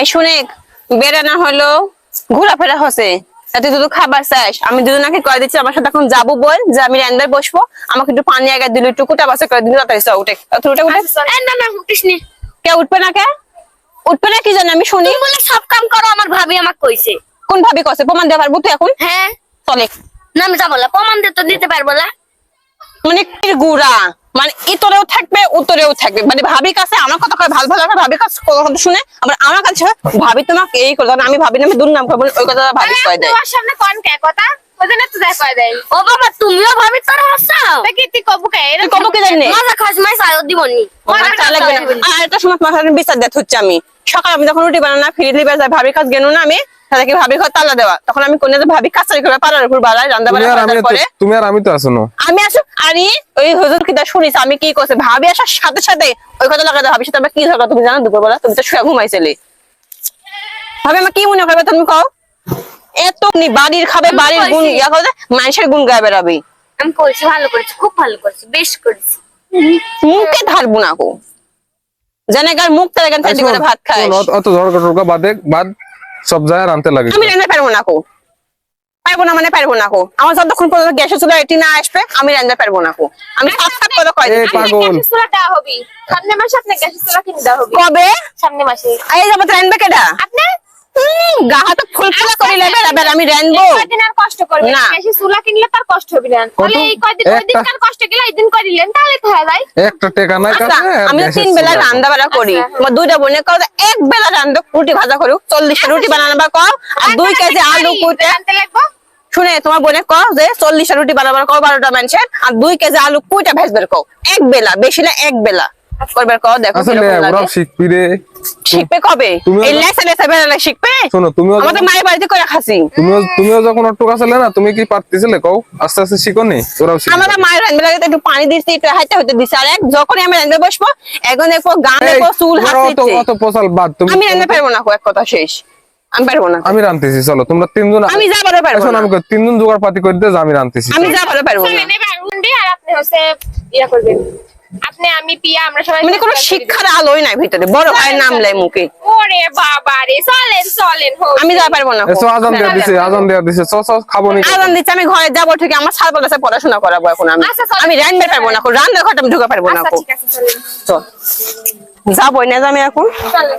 এই শুনে বেড়ানো হলো ঘোরাফেরা হচ্ছে তা তুই শুধু খাবার চাস। আমি দুজনাকে করে দিচ্ছি আমার সাথে এখন যাব বল যে আমি র্যান্ডার বসবো। আমাকে একটু পানি আগে দিল একটু কুটা বাসা করে দিল তাড়াতাড়ি চল, উঠে। উঠে উঠে। না কৃষ্ণ কে উঠবে না কে? উঠবে না কি জানি আমি শুনি। বলে সব কাম করো আমার ভাবি আমাকে কইছে। কোন ভাবি কছে প্রমাণ দেওয়া পারব তুই এখন? হ্যাঁ। চলে। না আমি যাব না প্রমাণ দিয়ে তো দিতে পারব না। মানে গুড়া? মানে ইতরেও থাকবে উত্তরেও থাকবে। মানে ভাবি কাছে আমার কথা কয় ভালো ভালো করে ভাবি কাছে কথা কথা শুনে আবার আমার কাছে ভাবি তোমাকে এই করে আমি ভাবি নামে দুর্নাম করব ওই কথা ভাবি কয় দেয়। তোমার সামনে কোন কে কথা? তো দেখা কয় দেয়। ও বাবা তুমিও ভাবি তোর হাসাও তুই কবু কে? তুই কব কি জানি? মজা খাস মাই সায়ো দিবনি লাগবে না। আর একটা সময় তোমার বিচার হচ্ছে আমি। সকাল আমি যখন রুটি বানানা ফিরে লিবার যাই ভাবি কাজ গেল না আমি তাদেরকে ভাবি ঘর তালা দেওয়া। তখন আমি কোনে ভাবি কাজ করে পাড়ার উপর বাড়াই রান্না আমি করে। তুমি আর আমি তো আছো না। আমি আসো আরে ওই হুজুর কিতা শুনিস আমি কি করছে? ভাবি আসার সাথে সাথে ওই কথা লাগাতে ভাবিস সাথে আমার কি দরকার তুমি জানো দুপুরবেলা? তুমি তো শুয়ে ঘুমাইছিলে। ভাবি আমার কি মনে করবে তুমি কও? এত বাড়ির খাবে বাড়ির গুণ ইয়া করে মানুষের গুণ গায়ে বেড়াবি আমি করেছি ভালো করেছি খুব ভালো করেছি বেশ করেছি। মুখে ধারবো না কো জানে মুখ তার এখান থেকে ভাত খায়। অত- ঝড়কা বাদে বাদ সব যায় আনতে লাগে আমি রান্না পারব না কো পারব না মানে পারব না কো আমার যতক্ষণ পর্যন্ত গ্যাসের চুলা এটি না আসবে আমি রান্না পারব না কো আমি সাত সাত করে কয়। পাগল। গ্যাসের চুলা হবি। সামনে মাসে আপনি গ্যাসের চুলা কিনে দেওয়া হবি। কবে? সামনে মাসে। এই যাব রান্না কেডা? আপনি? গাহা ফুল ফুলা করিলে বেড়া আমি রানবো কয়দিন আর কষ্ট করবেন? না। না চুলা কিনলে তার কষ্ট হবে না। তাহলে এই কয়দিন ওই কার কষ্ট গেলে এই দিন করিলেন তাহলে তো হয়ে যায় একটা টেকা নাই আচ্ছা, কাছে আমি তিন বেলা চুলা। রান্না বাড়া করি। আচ্ছা। আমার দুইটা বোনে কও এক বেলা রান্ধো রুটি ভাজা করুক চল্লিশটা রুটি বানানো বা কম আর দুই কেজি আলু কুটে। আনতে লাগবো? শুনে তোমার বোনে কও যে চল্লিশটা রুটি বানাবার কও বারোটা মানুষের আর দুই কেজি আলু কুইটা ভেজবার কও। এক বেলা বেশি না এক বেলা। করবার দেখো শিখবি রে। শিখবে কবে? তুমিও এই লেসা লেসা বেলা শিখবে? শোনো তুমিও আমাদের যখন- মায়ের বাড়িতে করে খাসি। তুমিও তুমিও যখন অট্টকা ছিলে না তুমি কি পারতেছিলে কও? আস্তে আস্তে শিখো নি ওরাও শিখবে। আমরা মায়ের রান্না লাগে একটু পানি দিচ্ছি একটু হাইতে হইতে দিচ্ছি আর এক যখনই আমি রান্না বসবো এখন দেখব গান এই, চুল ওরা অত হাসিচ্ছে বাদ তুমি আমি রান্না পারব না কো, এক কথা শেষ। আমি পারব না। আমি রানতেছি চলো তোমরা তিনজন আমি যা পারো পারব শোনো না। আমি তিনজন জোগাড় পাতি করে দিয়ে আমি রানতেছি আমি যা পারো পারব না। আর আপনি হচ্ছে ইয়া করবেন। আপনি আমি পিয়া আমরা সবাই মানে কোনো শিক্ষার আলোই নাই ভিতরে বড় ভাইয়ের নাম লাই মুখে ওরে বাবা রে চলেন চলেন হোক। আমি যা পারব না এসো আজান দেওয়া দিছে আজান দেওয়া দিছে চ চ খাব নি। আজান দিচ্ছে আমি ঘরে যাব ঠিক আমার সার বলেছে পড়াশোনা করাবো এখন আমি। আচ্ছা। আমি রান্না পারব না রান্নার ঘরটা আমি ঢুকে পারব না আচ্ছা ঠিক আছে চলেন। তো যাবোই না আমি এখন। চলেন।